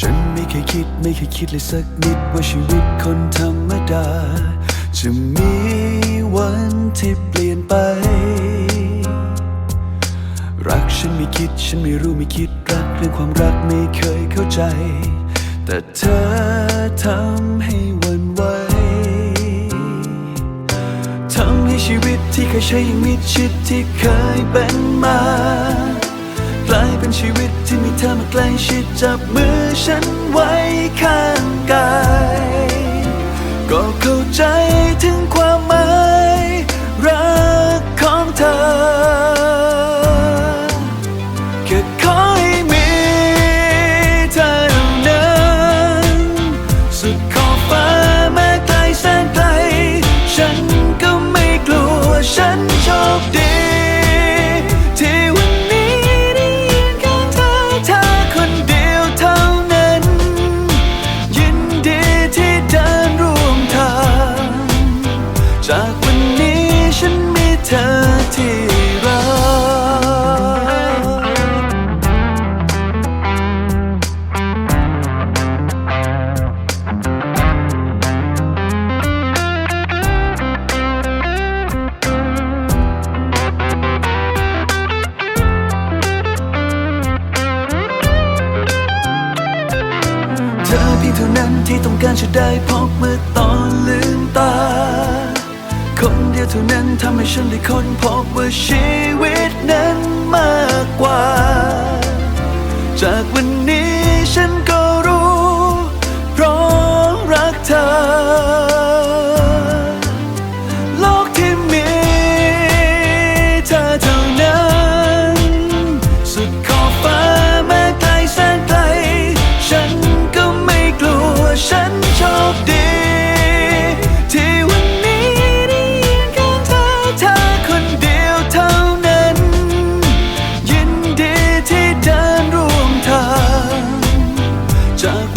ฉันไม่เคยคิดไม่เคยคิดเลยสักนิดว่าชีวิตคนธรรมดา จะมีวันที่เปลี่ยนไป รักฉันไม่คิดฉันไม่รู้ไม่คิดรักเรื่องความรักไม่เคยเข้าใจ แต่เธอทำให้วันไหวทำให้ชีวิตที่เคยใช้ย่างมิดชิดที่เคยเป็นมา เป็นชีวิตที่มีเธอมาใกล้ชิดจับมือฉันไว้ข้างกาย ก็เข้าใจถึงความ ฉันมีเธอที่รักเธอเพียงเท่านั้นที่ต้องการจะได้พบเมื่อตอนลืมตา ท่านั้นทำให้ฉันได้ค้นพบว่าชีวิตนั้นมาก Sabe